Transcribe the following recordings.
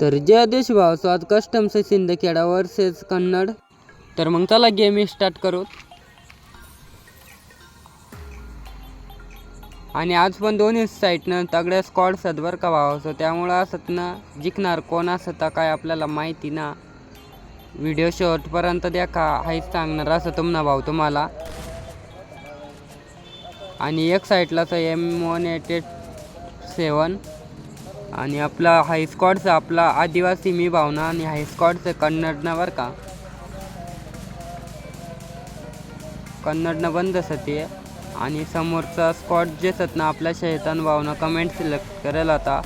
तर जय आदेश भाव स्वाद कस्टम्स शिंदखेडा वर्सेस कन्नड. तर मग चला गेम स्टार्ट करू. आणि आज पण दोन्ही साईडनं तगड्या स्कॉड आहेत बरं का भाव असो त्यामुळं असत ना जिंकणार कोण असत काय आपल्याला माहिती ना. व्हिडिओ शेवटपर्यंत का हाच सांगणार असं तुम्हाला भाऊ तुम्हाला. आणि एक साईडलाच M one eight eight seven आणि आपला हायस्कॉडचा आपला आदिवासी मी भावना आणि हायस्कॉडचं कन्नडनं बरं का. कन्नडनं बंद सते आणि समोरचा स्कॉट जे ना आपल्या शैतान भावना कमेंट सिलेक्ट करेल होता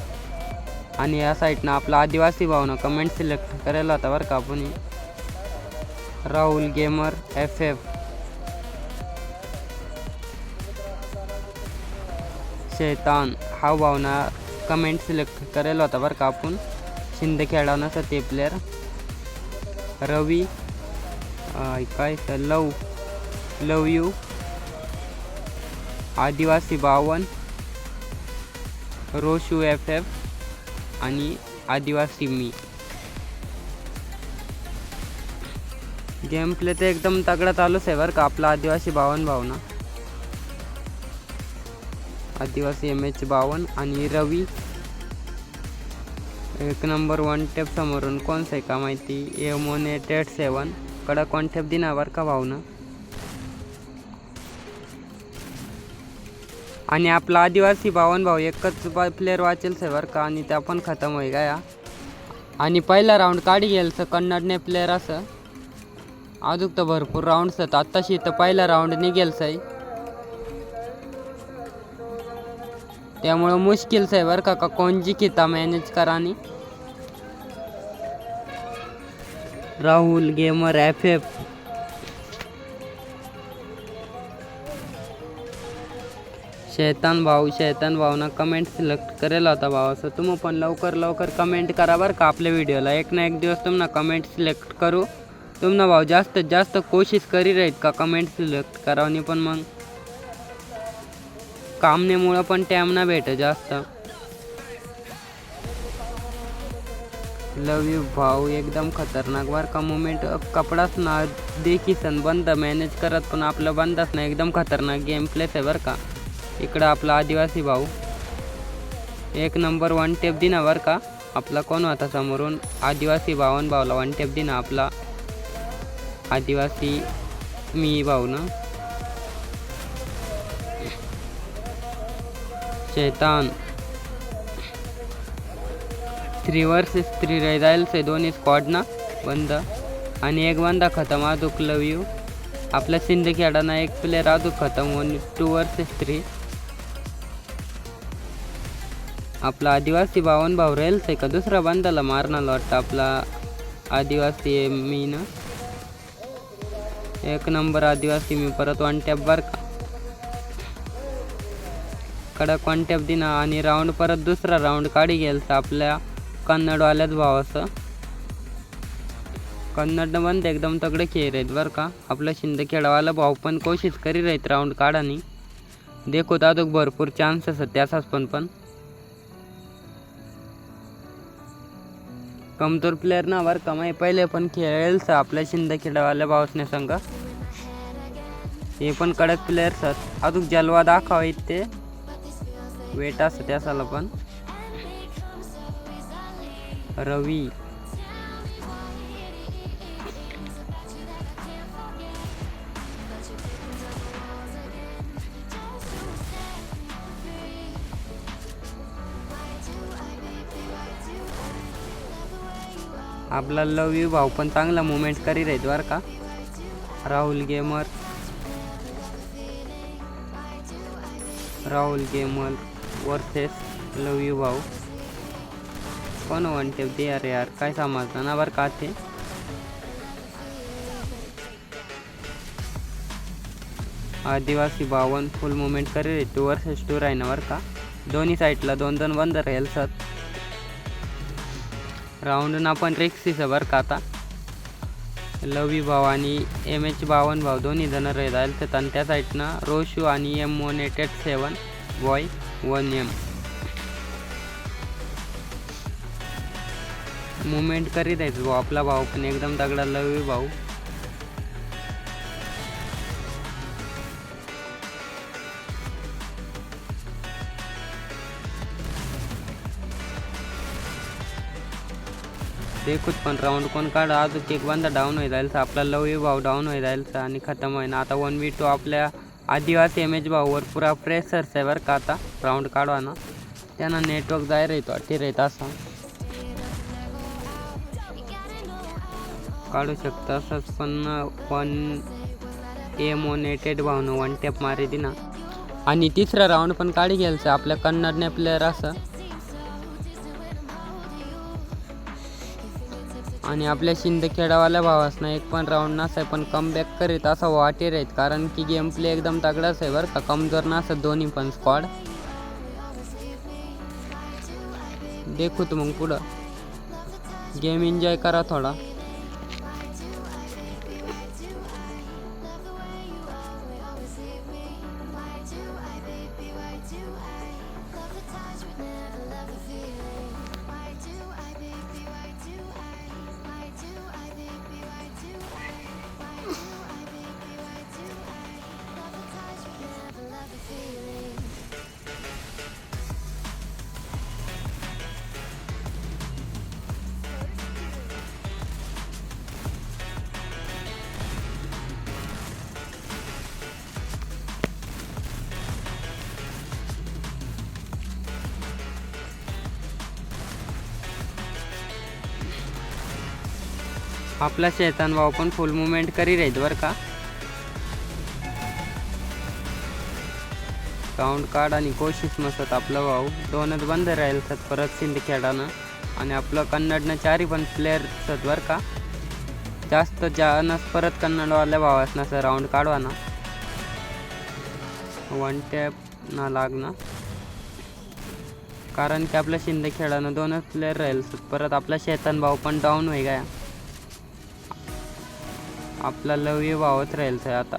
आणि या साईडनं आपला आदिवासी भावना कमेंट सिलेक्ट करेल होता बरं का आपण. राहुल गेमर एफ एफ शैतान हा भावना कमेंट सिलेक्ट करेल होता बरं का आपण. शिंदे नसं ते प्लेअर रवी काय तर लव लव यू आदिवासी बावन. रोशू एफ एफ आणि आदिवासी मी. गेम प्ले तर एकदम तगडा चालूच आहे बरं का आपला आदिवासी बावन भावना. आदिवासी एम एच बावन आणि रवी. एक नंबर वन टेप समोरून कोणचं आहे का माहिती? M eight eight seven. कडक वन टेप दिनावर का भावना आणि आपला आदिवासी बावन भाऊ एकच प्लेअर वाचेल सेवर का? आणि त्या पण खतम होई गया. आणि पहिला राऊंड काढी गेलं कन्नडने प्लेअर असं. अजूक तर भरपूर राऊंड्स आहेत. आत्ताशी तर पहिला राऊंड निघेल आहे त्यामुळं मुश्किल आहे बरं का का कोण जिकिता मॅनेज करा राहुल गेमर एफ एफ शैतान भाऊ शैतान भाऊना कमेंट सिलेक्ट करेल होता भाऊ. असं तुम्ही पण लवकर लवकर कमेंट करा बरं का आपल्या व्हिडिओला एक ना एक दिवस तुम्हाला कमेंट सिलेक्ट करू. तुम्हाला भाऊ जास्तीत जास्त कोशिश करी राहीत का कमेंट सिलेक्ट करावनी पण मग. कामनेमुळं पण टॅमना भेटत जास्त. लव यू भाऊ एकदम खतरनाक. बर का मुमेंट कपडाच ना देखी सन बंद मॅनेज करत पण आपलं बंदच ना एकदम खतरनाक गेम प्लेस आहे बरं का. इकडं आपला आदिवासी भाऊ. एक नंबर वन टेप दिना बरं का. आपला कोण होता समोरून? आदिवासी भावन भाऊला वन टेप दिना आपला. आदिवासी मी भाऊ ना. शैतान थ्री वर्सेस थ्री राहील से दोन्ही स्क्वॉडना बंद. आणि एक बंदा खतम अजूक लव यू. आपल्या सिंदखेडाना एक प्लेअर अजूक खतम वन टू वर्सेस थ्री आपला आदिवासी बावन भाऊ राहीलच आहे का दुसरा बंदाला मारणार वाटतं आपला आदिवासी आहे मी ना? एक नंबर आदिवासी मी परत वन टॅप बर का? कडक वन टॅप दिना आणि राऊंड परत दुसरा राऊंड काढी गेलता आपल्या कन्नडवाल्याच भाव असं. कन्नडनं बंद एकदम तगडे खेळ आहेत बरं का. आपला शिंदखेडावाला भाऊ पण कोशिश करी राहीत राऊंड काढानी देखो अजून भरपूर चान्स असत त्याचाच पण पण. कमतोर प्लेअर ना बरं का पहिले पण खेळेलच आपल्या शिंदखेडावाल्या भावसने संघ हे पण कडक प्लेयर्स आहेत. अजून जलवा दाखवा ते वेट असतं त्यासाला पण. रवी. आपला लव यू भाऊ पण चांगला मुवमेंट करी रे बरं का? Rahul gamer Rahul gamer versus love you भाऊ. कोण वन टेप अरे यार काय समजलं ना बरं का ते? आदिवासी बावन फुल मुवमेंट करी रे टू वर्सेस टू आहे ना बरं का? दोन्ही साईडला दोन दोन बंद राहील सर. राऊंडना पण रिक्सीच आहे बरं का आता. लवी भाव आणि एम एच बावन भाव दोन्ही जण राहील तर त्या साईडनं रोशू आणि M मोनेटेड seven boy one M movement करीत आहेत. भाऊ आपला भाऊ पण एकदम दगडा लवी भाऊ. देखूच पण राऊंड कोण काढ. अजून एक बंदा डाऊन होई जायचा आपला लवी भाऊ डाऊन होई जायचा आणि खतम होईना. आता वन वी टू आपल्या आदिवासी एम एच भाऊवर पुरा प्रेशर आहे बरं का आता. राऊंड काढवा ना. त्यांना नेटवर्क जाय राहतो अटी राहत असा काढू शकता. असंच पण वन एम भावनं वन टॅप मारी दिना. आणि तिसरा राऊंड पण काढी घ्यायचं आपल्या कन्नडने प्लेअर असं. आणि आपल्या शिंदखेडावाल्या भावासनं एक पण राऊंड नसाय पण कमबॅक करीत असा वाटे राहीत कारण की गेम प्ले एकदम तगडाच आहे बरं का. कमजोर नसत दोन्ही पण स्क्वॉड देखू तू मग पुढं. गेम एन्जॉय करा थोडा. आपला शैतान भाऊ पण फुल मुवमेंट करी राहीत बरं का. काउंट काढ आणि कोशिश मसत आपला भाऊ. दोनच बंद राहील सत परत सिंदखेडानं आणि आपलं कन्नडनं चारही पण प्लेअर सत बरं का. जास्त जानस परत कन्नडवाल्या भावास ना सर राऊंड काढवा ना वन टॅप ना लागना. कारण की आपल्या शिंदखेडानं दोनच प्लेअर राहील परत आपला शैतान भाऊ पण डाऊन होई गया. आपला लव्य भावच राहील ते आता.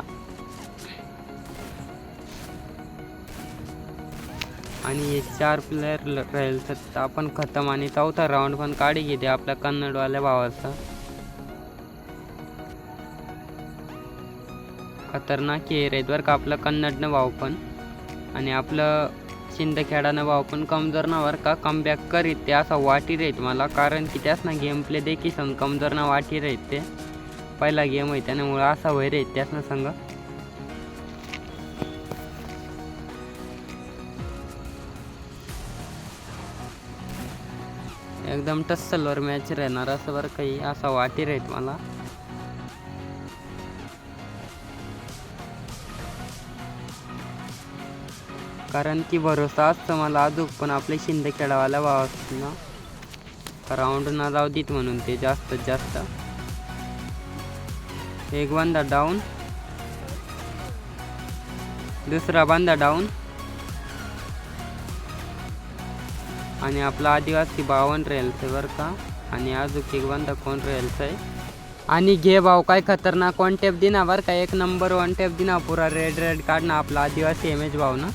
आणि हे चार प्लेअर राहील तर आपण खतम आणि चौथा राऊंड पण काढी घेते आपल्या कन्नडवाल्या भावाचा. खतरनाक हे राहीत बरं का आपलं कन्नडनं भाव पण. आणि आपलं शिंदखेडानं भाव पण कमजोर ना बरं का? कमबॅक करीत ते असा वाटी राहीत मला कारण की त्याच ना गेम प्ले देखील सम कमजोर ना वाटी राहीत ते. पहिला गेम आहे त्यामुळे असा वैर आहे त्याच ना संघ. एकदम टस्सलवर मॅच राहणार असं बरं काही असा वाटी राहीत मला. कारण की भरोसा असतं मला अजून पण आपले शिंदे खेळावाला भाव असतो ना राऊंड ना जाऊ देत म्हणून ते जास्तीत जास्त. एक बांधा डाऊन. दुसरा बांधा डाऊन. आणि आपला आदिवासी बावन रेल्स आहे बरं का? आणि अजून एक बांधा कोण रेल्स आहे आणि घे भाऊ काय खतरनाक वन टेप दिना बरं का? एक नंबर वन टेप दिना पुरा रेड रेड काढणं आपला आदिवासी एम एच भाऊ ना.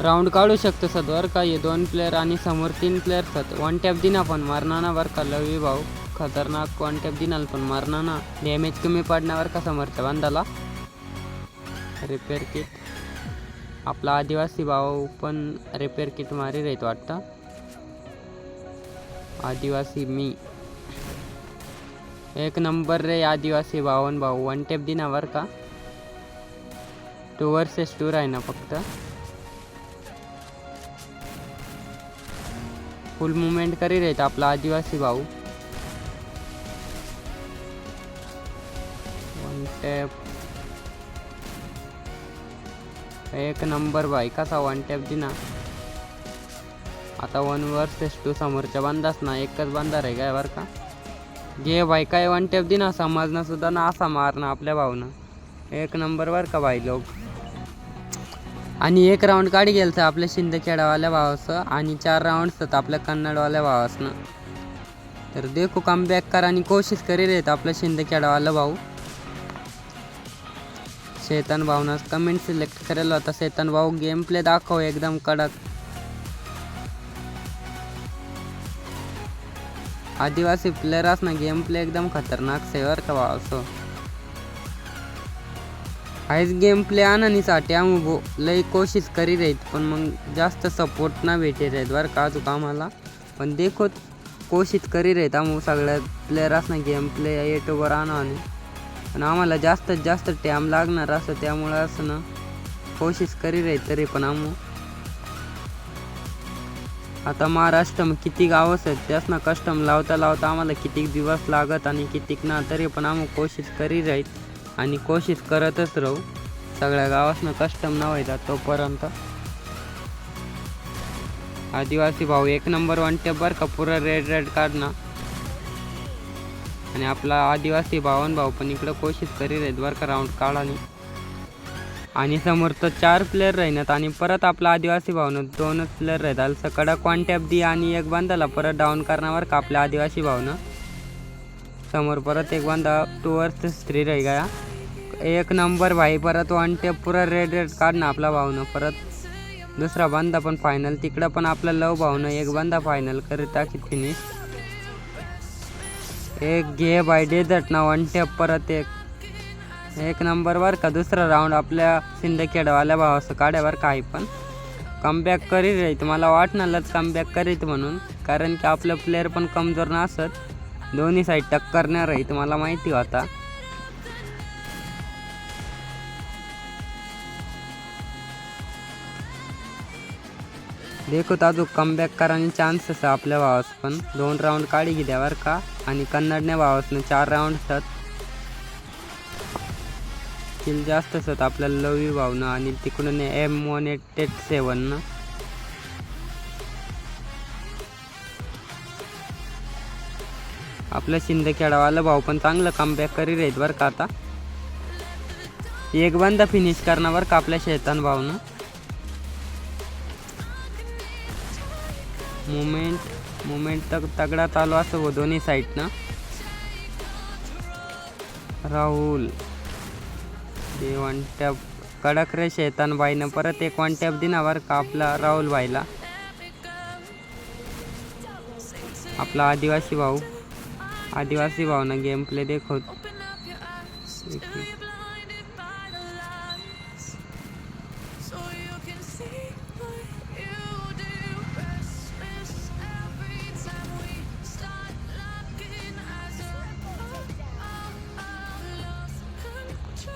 राऊंड काढू शकतो सद बरं का? हे दोन प्लेअर आणि समोर तीन प्लेअर सत वन टॅप दिना पण मारणार ना बरं का? लवी भाऊ. खतरनाक वन दिनाल पण मारणार ना. डॅमेज कमी पडण्यावर का समोरच्या बांधाला? रिपेअर किट आपला आदिवासी भाऊ पण रिपेअर किट मारी राहत वाटतं. आदिवासी मी. एक नंबर रे आदिवासी भावन भाऊ. वन टेप दिनावर का? टू वर्सेस टूर आहे ना फक्त. फुल मुवमेंट करी राहत आपला आदिवासी भाऊ. टॅप. एक नंबर भाई कसा वन टॅप दिना? आता वन वर्सेस टू समोरच्या बांधास ना एकच बांधार आहे काय बरं का? घे भाई काय वन टॅप दिना? समजणं सुद्धा ना असा मारणं आपल्या भाऊनं एक नंबर बर का भाई लोक? आणि एक राऊंड काढी गेलं तर आपल्या शिंदखेडावाल्या भावाचं आणि चार राऊंड तर आपल्या कन्नडवाल्या भावासनं तर देखू कम बॅक कर आणि कोशिश करी रेत आपल्या शिंदखेडावाला भाऊ. शैतान भावना कमेंट सिलेक्ट करेल होता शैतान भाऊ गेम प्ले दाखव एकदम कडक. आदिवासी प्लेयर असणं गेम प्ले एकदम खतरनाक सेवर का भाऊ हायच गेम प्ले आणण्यासाठी आम्ही भो लई कोशिश करी राहीत पण मग जास्त सपोर्ट ना भेटे राहीत बरं का चुका आम्हाला. पण देखो कोशिश करी राहीत आम्ही सगळ्या प्लेयर असणं गेम प्ले युट्यूबवर आणा आणि. पण आम्हाला जास्तीत जास्त टॅम लागणार असं त्यामुळं असं ना कोशिश करी राहील तरी पण आम्ही. आता महाराष्ट्र किती गाव आहेत त्यासना कस्टम लावता लावता आम्हाला किती दिवस लागत आणि कितीक ना तरी पण आम्ही कोशिश करी राहीत आणि कोशिश करतच राहू. सगळ्या गावासनं कस्टम न व्हायचा तोपर्यंत. आदिवासी भाऊ एक नंबर वन टेप बरं का? पुरं रेड रेड काढणं आणि आपला आदिवासी भावन भाऊ पण इकडं कोशिश करीत राहीत बरं का राऊंड काढाने आणि समोर तर चार प्लेअर राहिनात आणि परत आपला आदिवासी भावनं दोनच प्लेअर राहत. आलं कडक वन दी आणि एक बंदाला परत डाऊन करण्यावर का आपल्या आदिवासी भावनं. समोर परत एक बंदा टू वर्स थ्री राही गया. एक नंबर भाई परत वन टॅप पुरा रेड रेड काढणं आपला भावनं. परत दुसरा बंदा पण फायनल तिकडं पण आपला लव भावनं एक बंदा फायनल करत की फिनिश एक घे बाय डेझर्ट ना वन टेप परत एक. एक नंबरवर का दुसरा राऊंड आपल्या सिंदखेडवाल्या भावाचं काढ्यावर काही पण. कमबॅक करीत राहीत मला वाटणारच कमबॅक करीत म्हणून. कारण की आपलं प्लेअर पण कमजोर नसत दोन्ही साईड टक्कर नाही राहीत मला माहिती होता. देखो अजून कमबॅक करायचे चान्सेस आहे आपल्या भावास पण दोन राऊंड काढी बरं का? आणि कन्नडने भावासनं चार राऊंड असतात किल जास्त असत आपल्याला लवी भावनं आणि तिकडून एम वन एट एट सेवननं आपलं शिंदखेडावाला भाऊ पण चांगलं कमबॅक करी रेत बरं का आता. एक बंद फिनिश करणार बरं का आपल्या शेतान भावनं मुमेंट मुमेंट तक तगडा चालू असं हो दोन्ही साईडनं राहुल ते वन टॅप कडक रे शेतान बाईनं परत एक वन टॅप दिना बरं का आपला राहुल बाईला आपला आदिवासी भाऊ. आदिवासी भाऊनं गेम प्ले देखो.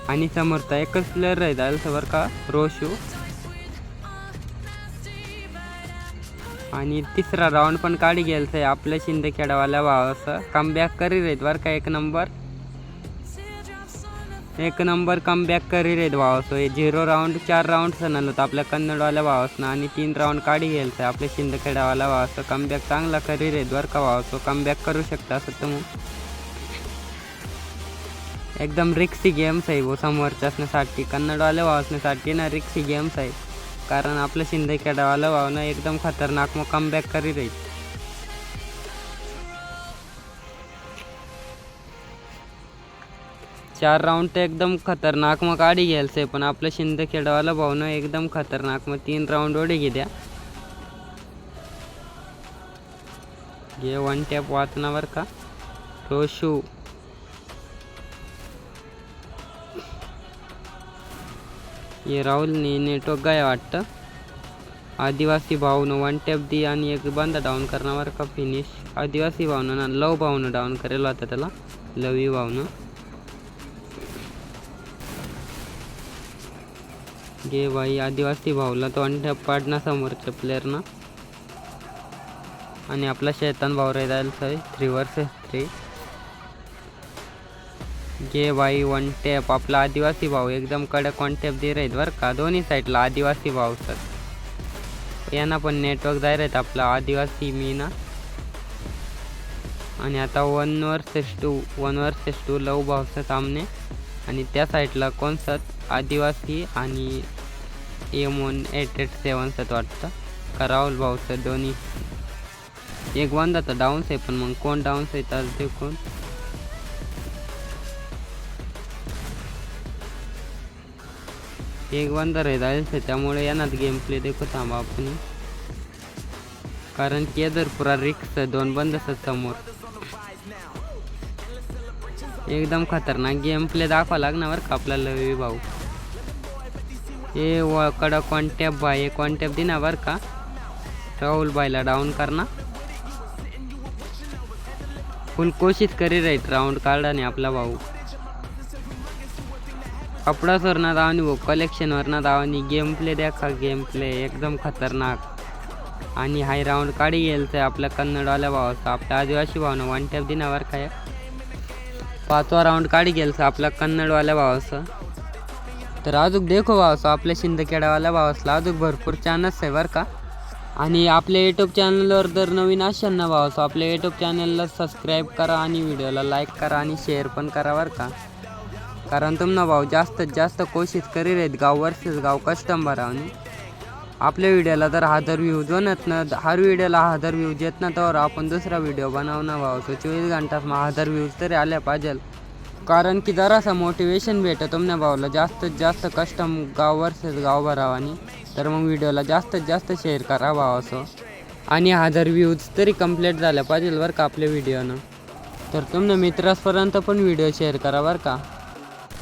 आणि समोरचा एकच प्लेअर राहील बरं का रोशू. आणि तिसरा राऊंड पण काढी गेलचं आहे आपल्या शिंदखेडावाल्या भावाचं. कमबॅक करी राहीत बरं का एक नंबर एक नंबर कमबॅक करी राहीत भावाचं. हे झिरो राऊंड चार राऊंड सणाल होतं आपल्या कन्नडवाल्या भावासनं आणि तीन राऊंड काढी गेलचं आहे आपल्या शिंदखेडावाल्या भावाचं. कमबॅक चांगला करी राहीत बरं का भावाचं. कमबॅक करू शकता असं तुम्ही. एकदम रिक्सी गेम्स आहे वो समोरच्या असण्यासाठी. कन्नडवाले वाचण्यासाठी ना रिक्सी गेम्स आहे कारण आपलं शिंदेखेडावाला भावना एकदम खतरनाक मग कमबॅक करी आहे चार राऊंड तर एकदम खतरनाक मग गाडी घ्यायचं आहे पण आपलं शिंदखेडावाला भावना एकदम खतरनाक मग तीन राऊंड ओढे घे द्या घे वन टॅप वाचनावर का. रोशू. ये राहुलनी नेटवर्क गाय वाटतं. आदिवासी भाऊनं वन टॅप दी आणि एक बंद डाऊन करणार का फिनिश आदिवासी भावनं ना लव भावनं डाऊन करेल होता त्याला. लवी भावनं. गे बाई आदिवासी भाऊला तो वन टॅप पाडणं समोरच्या प्लेअरनं आणि आपला शैतान भाऊ राहिला three versus three K Y one tap आपला आदिवासी भाऊ. एकदम कडक वन टेप दे राहीत बरं का? दोन्ही साईडला आदिवासी भाऊ सर. यांना पण नेटवर्क जाय आहेत आपला आदिवासी मी ना आणि आता one versus two one versus two love भाऊचं सामने. आणि त्या साईडला कोणसत आदिवासी आणि एम वन एट एट सेवनसत वाटतं. का राहुल भाऊचं दोन्ही? एक वंदा तर डाऊन्स आहे पण मग कोण डाऊन्स आहे? तर ते कोण एक बंदर आहे जायचं त्यामुळे येणार गेम प्ले देखो थांबा आपण. कारण केदरपुरा रिक्स दोन बंद असतात समोर. एकदम खतरनाक गेम प्ले दाखवा लागणार बरं का आपल्याला रवी भाऊ. हे व कॉन्टॅप बाय हे कॉन्टॅप दिना बरं का? राहुल बायला डाऊन करना फुल कोशिश करी राईट राऊंड काढाने आपला भाऊ. कपडाच ना धावनी भाऊ कलेक्शनवर ना धावनी गेम प्ले देखा गेम प्ले एकदम खतरनाक. आणि हाय राऊंड काढी गेलचं आपल्या कन्नडवाल्या भावाचा. आपल्या आदिवासी भावनं वन टॅप दिनावर काय पाचवा राऊंड काढी गेलचं आपल्या कन्नडवाल्या भावाचं. तर अजून देखो भावाचं आपल्या शिंदखेडावाल्या भावासला अजून भरपूर चान्स आहे बरं का. आणि आपल्या यूट्यूब चॅनलवर जर नवीन असेल ना भावाचं आपल्या यूट्यूब चॅनलला सबस्क्राईब करा आणि व्हिडिओला लाईक करा आणि शेअर पण करा बरं का. कारण तुम्हाला भाऊ जास्तीत जास्त कोशिश करीत आहेत गाव वर्सेस गाव कस्टमर आणि आपल्या व्हिडिओला जर हजार व्ह्यूज बनत ना हर व्हिडिओला हजार व्ह्यूज येत ना तर आपण दुसरा व्हिडिओ बनवणार भाऊ. तो चोवीस घंटात मग हजार व्ह्यूज तरी आल्या पाहिजे. कारण की जरासा मोटिवेशन भेटतं तुमच्या भाऊला. जास्तीत जास्त कस्टम गाव वर्सेस गाव भरावानी तर मग व्हिडिओला जास्तीत जास्त शेअर करा भाऊ असं. आणि हजार व्ह्यूज तरी कंप्लीट झाल्या पाहिजे बरं का आपल्या व्हिडिओनं तर तुमनं मित्रांपर्यंत पण व्हिडिओ शेअर करा बरं का.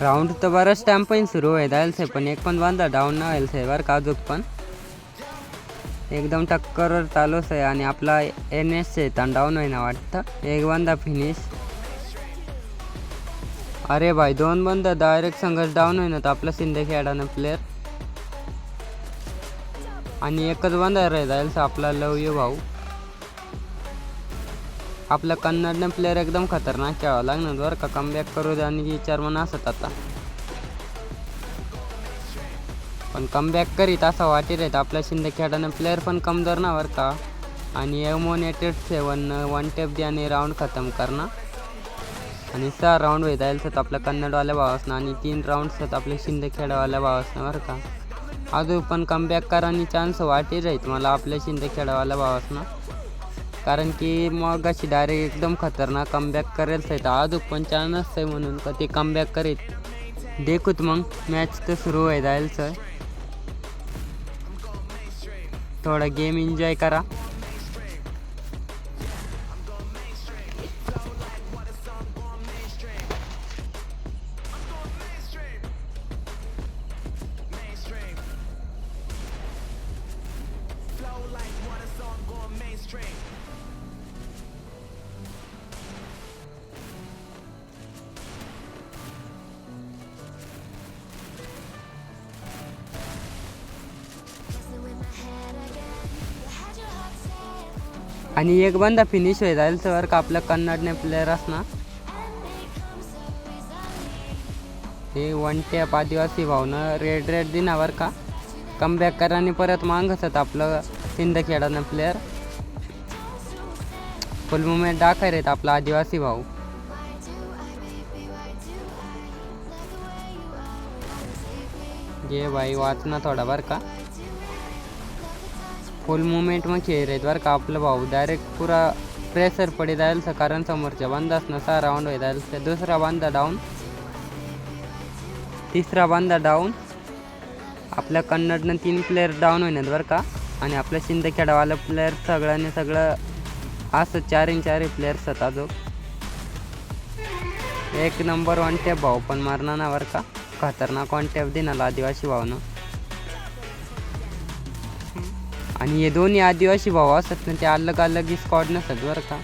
राऊंड तर बराच टाइम पण सुरू व्हायला आहे पण एक पण बांधा डाऊन ना व्हायला आहे बरं का अजून पण एकदम टक्करवर चालूच आहे आणि आपला एन एस आहे ताण डाऊन होईना वाटतं। एक बांधा फिनिश अरे भाई दोन बंद डायरेक्ट संघर्ष डाऊन होईना तर आपला सिंधे खेळानं प्लेअर आणि एकच बंदा राहील जाईल आपला लव यू भाऊ। आपला कन्नडनं प्लेअर एकदम खतरनाक खेळावं लागणार बरं का? कमबॅक करू दे आणि विचार म्हणून असत आता. पण कमबॅक करीत असं वाटेल आहेत. आपल्या शिंदे खेळानं प्लेअर पण कमजोर ना बरं का? आणि एमोनेटेड सेवन वन टेप दे आणि राऊंड खतम करणं आणि सहा राऊंड होत जाईल सत आपल्या कन्नडवाल्या भावासनं आणि तीन राऊंड आहेत आपल्या शिंदे खेळावाल्या भावासनं बरं का? अजून पण कमबॅक आणि चान्स वाटेल राहीत मला आपल्या शिंदे खेळावाल्या भावासनं. कारण की मग अशी डायरेक्ट एकदम खतरनाक कमबॅक करेल तर अजून पण चान्स आहे म्हणून का ते कमबॅक करीत. देखूत मग मॅच तर सुरू आहे जायलचं थोडा गेम एन्जॉय करा. आणि एक बंदा फिनिश होई जाईल तर का आपल्या कन्नडने प्लेअर असणार. हे वन टॅप आदिवासी भावनं रेड रेड दिनावर का. कमबॅक करा आणि परत मागत आपलं सिंदखेडानं प्लेअर फुल मुवमेंट दाखवायला आहेत आपला आदिवासी भाऊ. घे भाई वाचना थोडा बरं का. फुल मुवमेंट मग खेळ आहेत बरं का आपलं भाऊ. डायरेक्ट पुरा प्रेशर पडी जाईल कारण समोरच्या बांधाच नसा राऊंड होई जाईल तर दुसरा बांधा डाऊन तिसरा बांधा डाऊन आपल्या कन्नडनं तीन प्लेअर डाऊन होईनात बरं का. आणि आपल्या शिंदखेडावाला प्लेअर सगळ्यांनी सगळं असं चारही चारही प्लेयर्स होता जो एक नंबर वन टॅप भाऊ. पण मारणार ना बरं का. खतरनाक वन टॅप देणार आदिवासी भाऊनं. आणि हे दोन्ही आदिवासी भाऊ असत ना ते अलग अलग स्कॉड नसत बरं का.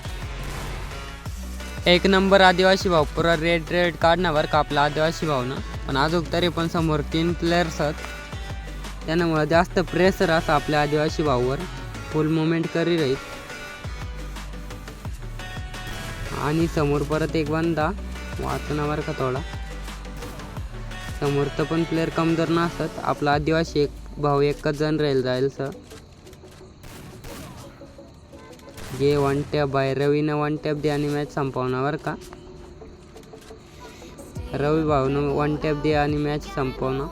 एक नंबर आदिवासी भाऊ पुरा रेड रेड काढणार बरं का आपला आदिवासी भाऊनं पण अजून तरी पण समोर तीन प्लेयर्स आहेत. त्यामुळं जास्त प्रेशर असं आपल्या आदिवासी भाऊवर. फुल मुवमेंट करी राहील. आणि समोर परत एक बंदा. वाचनावर का थोडा. समोरचं पण प्लेअर कमजोर नसतात. आपला आदिवासी एक भाऊ एकच जण राहील जाईल सर ये वन टॅप बाय रवीनं वन टॅप दे आणि मॅच संपवण्यावर का? रवी भाऊनं वन टॅप दे आणि मॅच संपवणं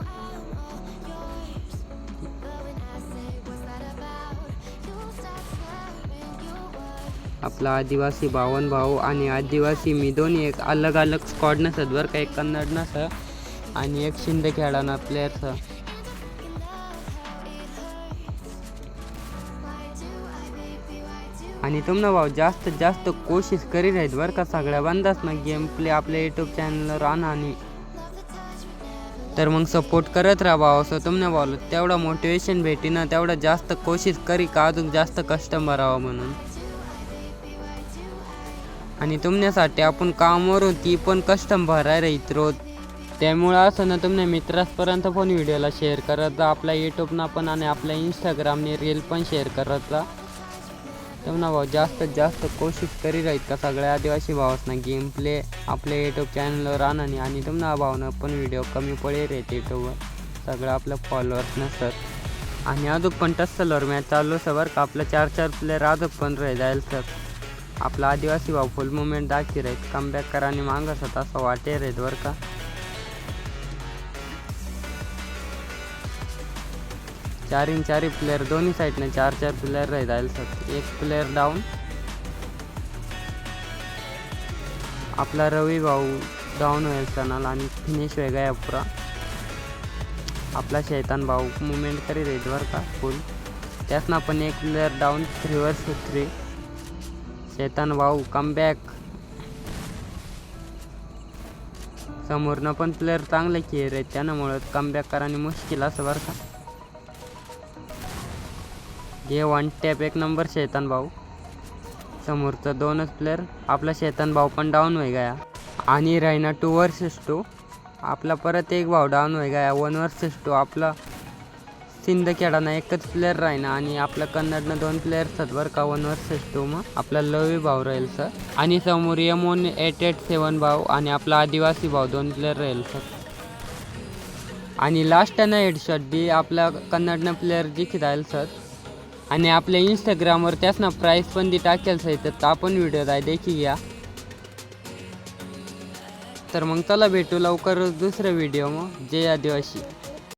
आपला आदिवासी भावन भाऊ आणि आदिवासी मी दोन्ही एक अलग अलग स्कॉड नसत बरं का एक कन्नड नसं आणि एक शिंदे खेळाना प्लेअरचं आणि तुमनं भाऊ जास्तीत जास्त कोशिश करीत आहेत बरं का सगळ्या. बंदाच ना गेम प्ले आपल्या यूट्यूब चॅनलवर आणा आणि. तर मग सपोर्ट करत राहा भाऊ असं तुमनं भाऊ तेवढं मोटिवेशन भेटी ना तेवढं जास्त कोशिश करी का अजून जास्त कस्टमर हवा म्हणून. आणि तुमच्यासाठी आपण कामवरून ती पण कस्टम भरायला राहीत रोज त्यामुळं असं ना तुमने मित्रांपर्यंत पण व्हिडिओला शेअर करत जा आपल्या यूट्यूबना पण आणि आपल्या इंस्टाग्रामने रील पण शेअर करत जा. तेव्हा भाऊ जास्तीत जास्त कोशिश करी राहीत का? सगळ्या आदिवासी भावासना गेम प्ले आपल्या यूट्यूब चॅनलवर आणा आणि तुम्हाला भावनं पण व्हिडिओ कमी पडेल राहते यूट्यूबवर सगळं आपलं फॉलोअर्स नसतात. आणि अजून पण टस्सलवर मॅच चालू असं बरं का? आपलं चार चार प्लेअर अजून पण राहील जाईल सर आपला आदिवासी भाऊ फुल मुवमेंट दाखी राहीत कमबॅक करा आणि मागत असं वाटे राहीत बरं का? चार इन चारही प्लेअर दोन्ही साईडने चार चार प्लेअर राहील सर एक प्लेअर डाऊन आपला रवी भाऊ डाऊन होईल सणाल आणि फिनिश वेगळा आहे पुरा. आपला शैतान भाऊ मुवमेंट करी रेडवर का फुल त्यासना पण एक प्लेअर डाऊन रिव्हर्स थ्री शैतान भाऊ कमबॅक समोरनं पण प्लेअर चांगले खेळ आहेत त्यामुळं कमबॅक कराने मुश्किल असं बरं का. हे वन टॅप एक नंबर शैतान भाऊ. समोरचा दोनच प्लेअर आपला शैतान भाऊ पण डाऊन होई गया. आणि राहिना टू वर्सेस टू आपला परत एक भाऊ डाऊन होई गया वन वर्सेस टू आपला सिंदखेडानं एकच प्लेअर राहिना आणि आपलं कन्नडनं दोन प्लेअर सत बरं का वन वर्सेस टू मग. आपला लवी भाऊ राहील सर आणि समोर यमोन एट एट सेवन भाऊ आणि आपला आदिवासी भाऊ दोन प्लेअर राहील सर आणि लास्ट ना हेडशॉट बी आपला कन्नडनं प्लेअर जिखी राहील सर आणि आपल्या इंस्टाग्रामवर त्यासना प्राईस पण ती टाकेल सही तर आपण व्हिडिओ आहे देखी घ्या. तर मग चला भेटू लवकर दुसरं व्हिडिओ मग. जय आदिवासी.